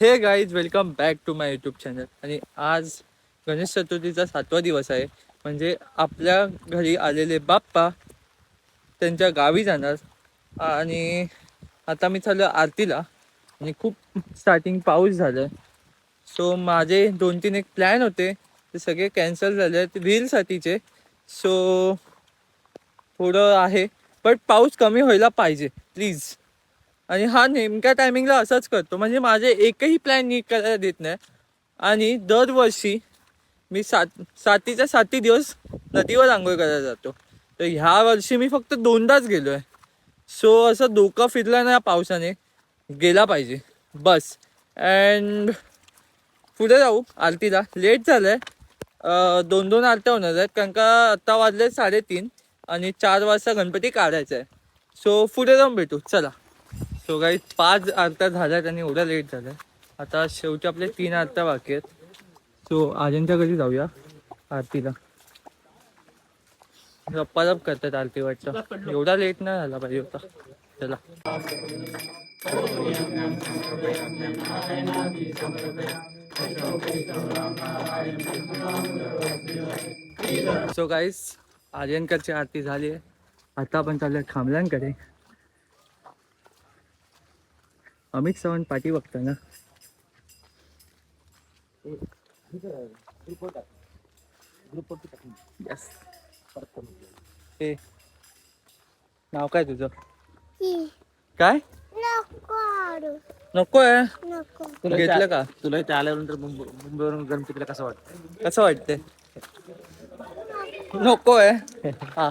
Hey guys welcome back to my YouTube channel आणि आज गणेश चतुर्थीचा सातवा दिवस आहे. म्हणजे आपल्या घरी आलेले बाप्पा त्यांच्या गावी जाणार. आणि आता मी चाललो आरतीला. आणि खूप स्टार्टिंग पाऊस झालं सो माझे दोन तीन एक प्लॅन होते. ते सगळे कॅन्सल झाले आहेत रीलसाठीचे सो थोडं आहे. बट पाऊस कमी व्हायला पाहिजे प्लीज आणि हा नेमक्या टायमिंगला असाच करतो. म्हणजे माझे एकही प्लॅन नीट करायला देत नाही. आणि दरवर्षी मी सात सातीच्या साती दिवस नदीवर आंघोळ करायला जातो. तर ह्या वर्षी मी फक्त दोनदाच गेलो आहे सो असं डोकं फिरलं ना पावसाने गेला पाहिजे. बस. अँड पुढे जाऊ आरतीला. लेट झालं आहे दोन दोन आरत्या होणार आहेत. कारण का आत्ता वाजले साडेतीन आणि चार वाजता गणपती काढायचा आहे. सो पुढे जाऊन भेटू. चला. सो काही पाच आरत्या झाल्यात आणि एवढ्या लेट झाल्या आता शेवटी आपले तीन आरत्या बाकी आहेत. सो आजींच्या घरी जाऊया आरतीला. गप्पाजप करतात आरती वाटतं. एवढा लेट नाही झाला पाहिजे होता. चला. सो गाईस आर्यनकरची आरती झाली आहे. आता आपण चालूया खामलांकडे. अमित सावंत पाठी बघतो ना. Yes. ए नाव काय तुझं? काय? नको आहे घेतलं का? तुला इथे आल्यानंतर मुंबई मुंबईवरून गणपतीला कसं वाटतं? कसं वाटतंय? नको आहे हा.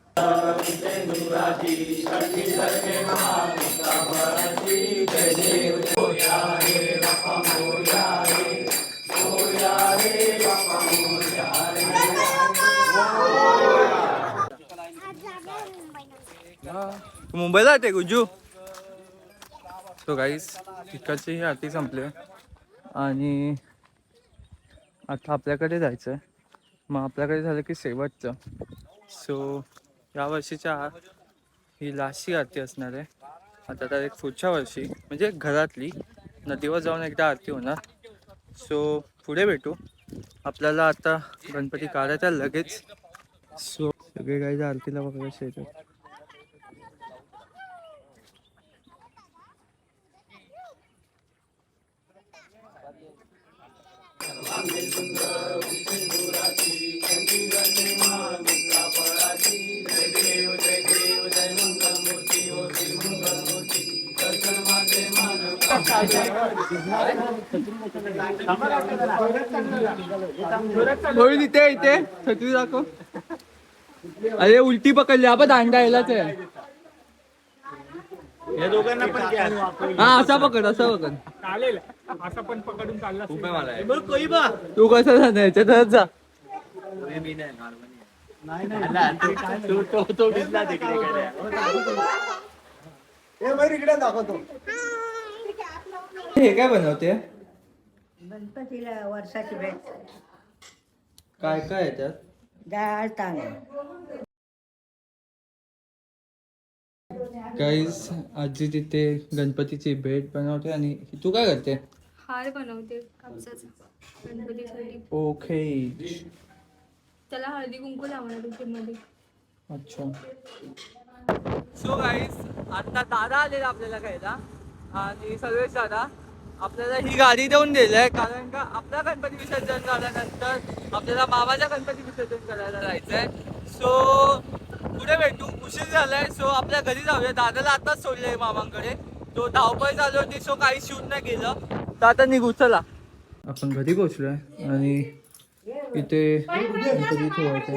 मुंबईला येते गुंजू सो गाईस तिकडची ही आरती संपली आणि आता आपल्याकडे जायचं आहे मग आपल्याकडे झालं की शेवटचं. सो या वर्षीच्या ही लास्टची आरती असणार आहे. आता तर एक पुढच्या वर्षी म्हणजे घरातली नदीवर जाऊन एकदा आरती होणार. सो पुढे भेटू. आपल्याला आता गणपती काढायचा लगेच. सो सगळे काही आरतीला वगैरे येतात. होईल इथे इथे. छत्री दाखव. अरे उलटी पकडली. आपण दांडा यायलाच आहे. दोघांना पण हा असा पकड असा पकड. चालेल. असं पण पकडून चालला तू कसं जाणार? याच्यातच जा. तो- तो- तो दिसला तिकडे गेल्या. हे काय बनवते गणपतीला वर्षाची भेट. काय काय याच्यात डाळ तांदूळ. गाईस आजी तिथे गणपतीची भेट बनवते आणि तू काय करते? हार बनवते कापसाचा. गणपतीसाठी. ओके त्याला हळदी कुंकू लावणार मध्ये अच्छा. सो गाईस आता दादा आलेला आपल्याला घ्यायला. आणि सर्वेश दादा आपल्याला ही गाडी देऊन दिली कारण का आपला गणपती विसर्जन झाल्यानंतर आपल्याला मामाच्या गणपती विसर्जन करायला जायचंय. सो पुढे भेटू. उशीर झालाय. सो आपल्या घरी जाऊया. दादाला आताच सोडलंय मामांकडे. तो धावपळ चालू होती सो काही शूट नाही केलं. तर आता निघू चला. आपण घरी पोहोचलोय आणि इथे गणपती ठेवायचं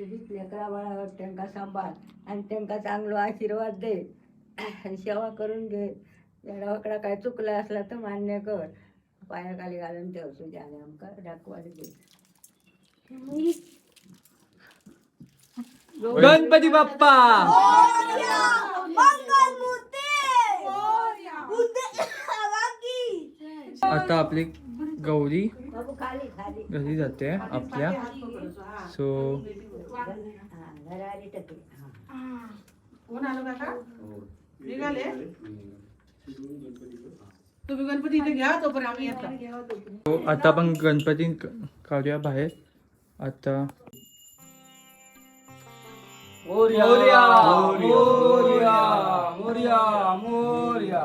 लेकरा बाळावर त्यांना सांभाळ आणि त्यांना चांगला आशीर्वाद दे. आणि सेवा करून घे. जरा काय चुकलं असलं तर मान्य कर. पायाखाली घालून ठेव तुझ्या आणि आमका दाखवायला दे. गणपती बाप्पा! आता आपली गौरी घरी जाते आपल्या. सो हा, घरारी टकली. कोण आलो काका? निघाले? तुम्ही गणपती इथे घ्या तोपर्यंत आम्ही येतो. आता आपण गणपती काढूया बाहेर. आता मोर्या मोर्या मोर्या मोर्या.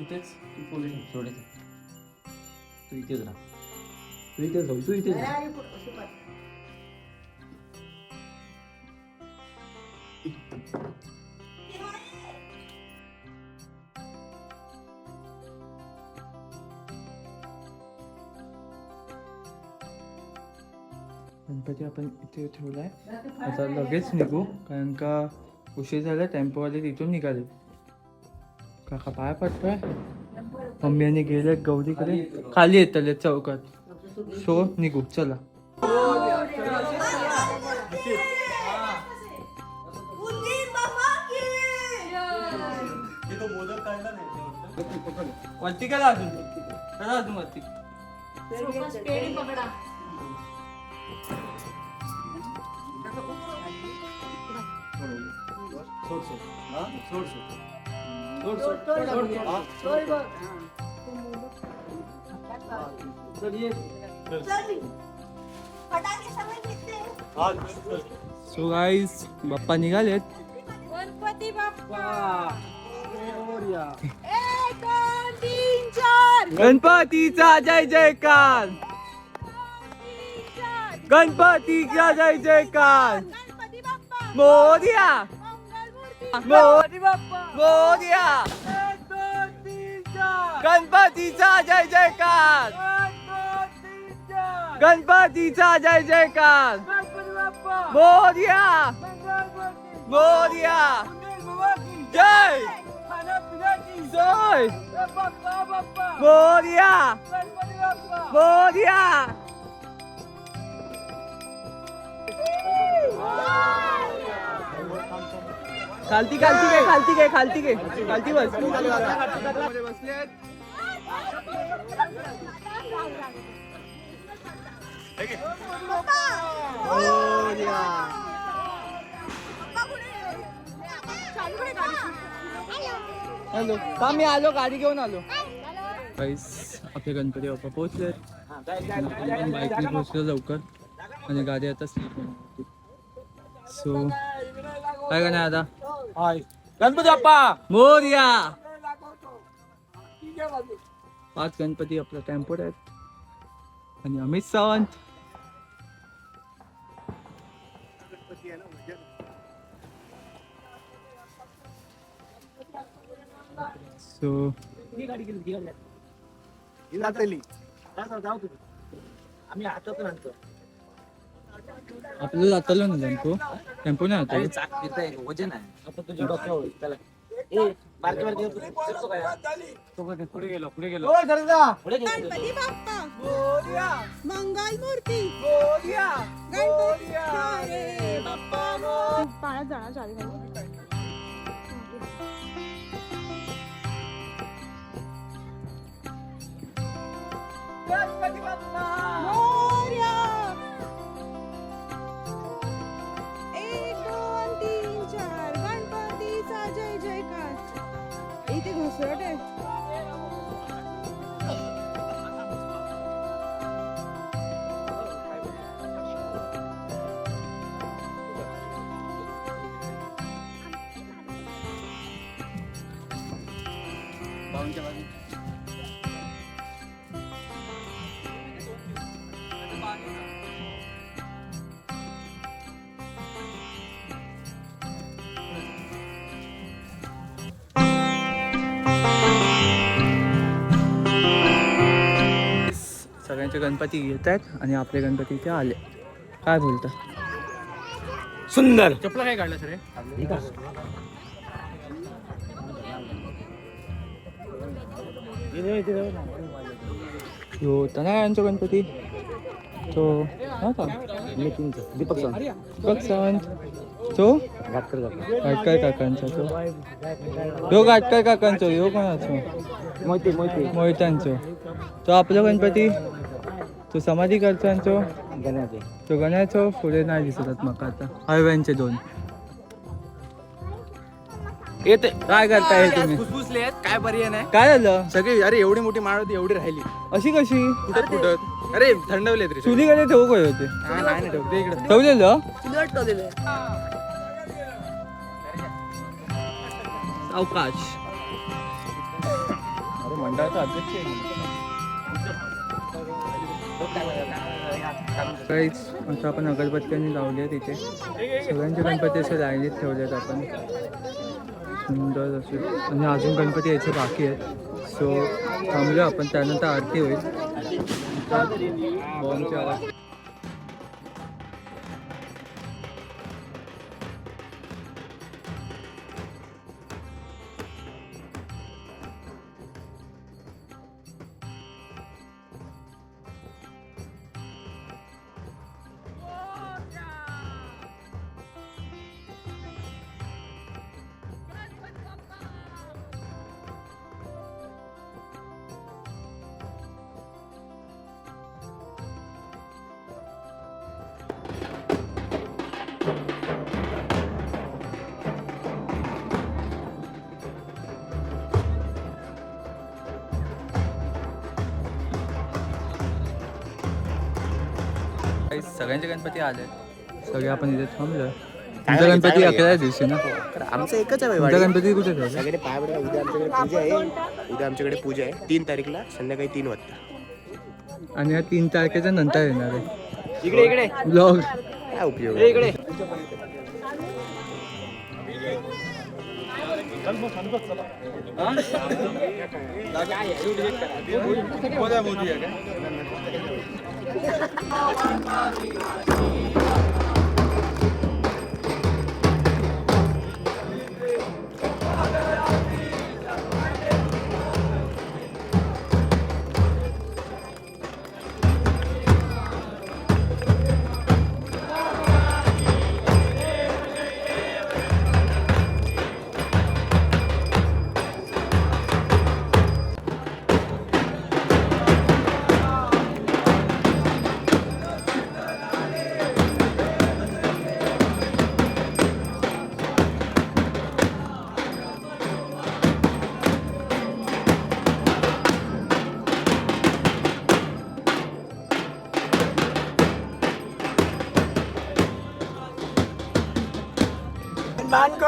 इथेच तू जा, थोडे जा. तू इथेच राहा. तू इथेच राहू तू इथेच राहा. गणपती आपण इथे ठेवलाय. आता लगेच निघू कारण का उशीर झाला टेम्पोवाले तिथून निघाले. काका पाय पडतोय मम्मी आणि गेले गौरीकडे. खाली येतले चौकात. सो निघू चला. वरती गेला अजून. चला अजून वरती. सोड सोड हा? सोड सोड सोड सोड तोड सोड बघ. हा तोड बघ. हा. चल ये हा चल, चल. सो गाईज बाप्पा निघालेत गणपती बाप्पा मोरया. एक दोन तीन चार गणपतीचा जय जयकार तीन चार गणपतीचा जय जयकार गणपती बाप्पा मोर्या मंगलमूर्ती मोदी बाप्पा मोर्या गणपतीचा जय जयकार गणपतीचा जय जयकार मोर्या मोर्या जय जय मोर्या मोर्या खालती खालती घे खालती घे खालती घे खालती बस. बसलेत हॅलो का मी आलो? गाडी घेऊन आलो. काहीच आपले गणपती बाप्पा पोहोचले बाईकने पोहोचलो लवकर. आणि गाडी आता स्लीप सो काय करणार आता? हाय. गणपती बाप्पा! मोर्या! पाच गणपती आपल्या टेम्पोत आहेत. आणि अमित सावंत. सो आम्ही हातातून आणतो. आपलं जातलो ना टेम्पो टेम्पो नाही अरे चाक वजन आहे. आता तुझ्या डोक्यावर चला. ए बारके बारके फिरतो काय तो काय पुढे गेलो? पुढे गेलो? पुढे गेलो? गणपती बाप्पा. गणपती पाण्यात जाणार. सगळ्यांचे गणपती येत आहेत आणि आपले गणपती इथे आले. काय बोलता? सुंदर. चपला काय काढलं सर यो तनायांचा गणपती तो हा का दीपक सर दीपक सावंत तो घाटकर गाटकर काकांचा तो यो गाटकर काकांचो यो कोणाचो मोहिते मोहिते मोहितांचो तो आपलो गणपती। तो समाधी करतांचो गण्याचे तो गण्याचो फुडें नाही दिसतात म्हाका आतां हळव्यांचे दोन। येते. काय करताय तुम्ही? फुसफुसले आहेत. काय पर्याय नाही. काय झालं? सगळी अरे एवढी मोठी माळ होती एवढी राहिली. अशी कशी? कुठत कुठत अरे थंडवले तरी. चुलीकडे ठेवू काय होते? हा, नाही नाही ठेवते इकडे. ठेवलेलं? अवकाश. अरे मंडळाचा अध्यक्ष आहे. काहीच आता आपण अगरबत्त्यांनी लावले इथे. सगळ्यांचे गणपती असे लाईनीत ठेवलेत आपण. सुंदर असे आणि अजून गणपती यायचे बाकी आहेत सो थांबलो आपण. त्यानंतर आरती होईल. बॉम्बचे सगळ्यांचे गणपती आले सगळे आपण इथे थांबलो. तुमचा गणपती अकरा दिवशी ना? आमचं एकच आहे तुमचा गणपती कुठे ठेवला? सगळे पाय पडला उद्या आमच्याकडे पूजा आहे. उद्या आमच्याकडे पूजा आहे. तीन तारीखला संध्याकाळी तीन वाजता. आणि या तीन तारखेच्या नंतर येणार आहे. इकडे इकडे. ब्लॉग काय उपयोग? इकडे 为什么玩耍你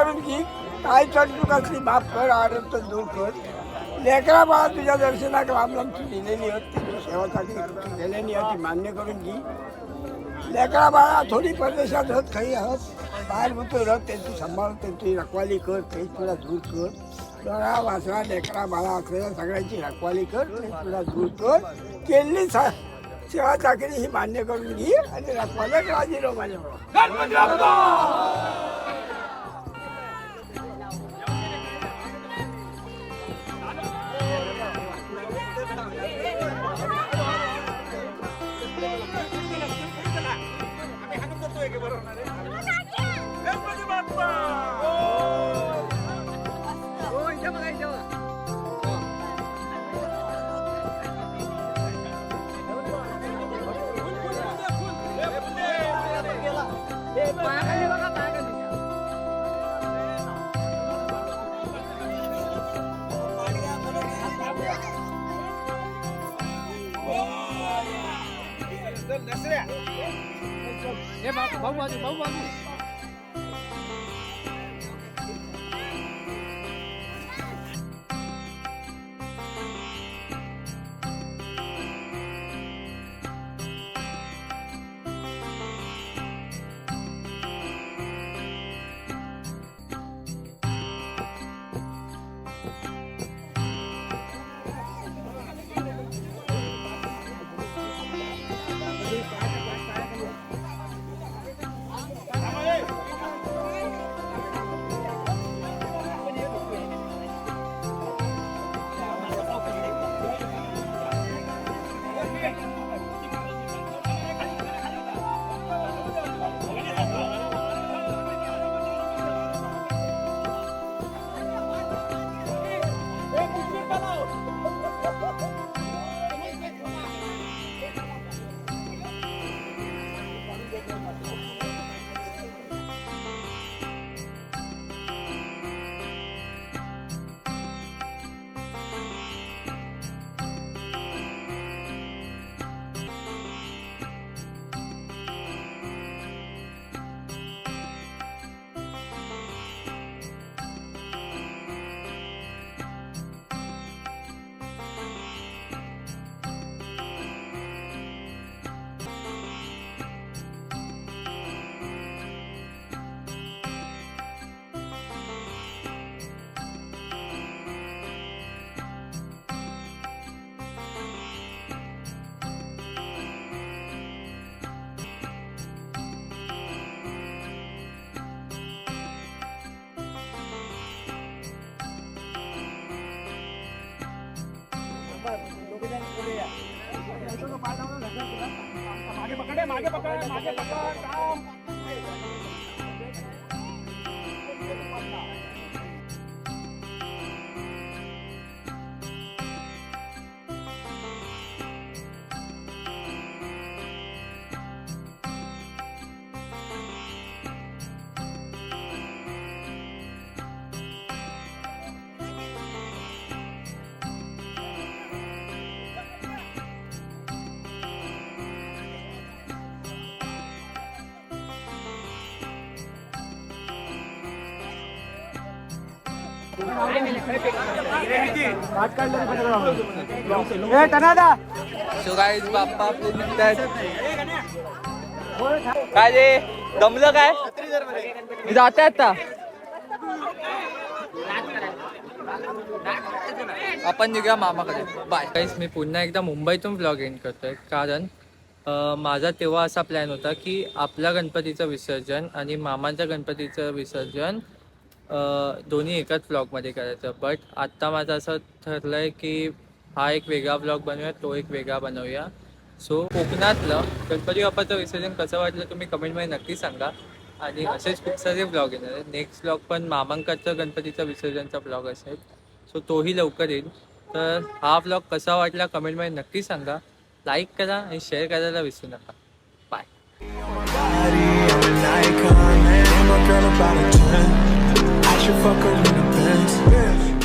कारण की काय चढचूक असली माफ कर आरोप दूर कर. लेकरा बाळा तुझ्या दर्शनाक लांब लांब तू दिलेली आहेत त्यांची सेवासाठी दिलेली आहे ती मान्य करून घे. लेकरा बाळा थोडी परदेशात होत काही आहोत बाहेर होतो रथ त्यांची सांभाळ त्यांची रखवाली कर काही तुला दूर कर. जरा वासरा लेकरा बाळा असलेल्या सगळ्यांची रखवाली कर ते तुला दूर कर. केली सा सेवा चाकरी ही मान्य करून घे आणि रखवाले राजीनामा 班子里，我那班子里。来来，谁？你。मागे पकडे मागे पकड मागे पकड काम. बाप्पा काय रे दमलं काय? जात आता. आपण निघूया मामाकडे. बाय काहीच मी पुन्हा एकदा मुंबईतून ब्लॉग एंड करतोय. कारण माझा तेव्हा असा प्लॅन होता की आपल्या गणपतीचं विसर्जन आणि मामांच्या गणपतीचं विसर्जन दोन्ही एकाच ब्लॉगमध्ये करायचं. बट आत्ता माझं असं ठरलं आहे की हा एक वेगळा ब्लॉग बनवूया तो एक वेगळा बनवूया. सो कोकणातलं गणपती बाप्पाचं विसर्जन कसं वाटलं तुम्ही कमेंटमध्ये नक्की सांगा. आणि असेच खूप सारे ब्लॉग येणार आहेत. नेक्स्ट ब्लॉग पण मामांकाचं गणपतीचं विसर्जनचा ब्लॉग असेल. सो तोही लवकर येईल. तर हा ब्लॉग कसा वाटला कमेंटमध्ये नक्की सांगा. लाईक करा आणि शेअर करायला विसरू नका. Bye should fuck her in the pants.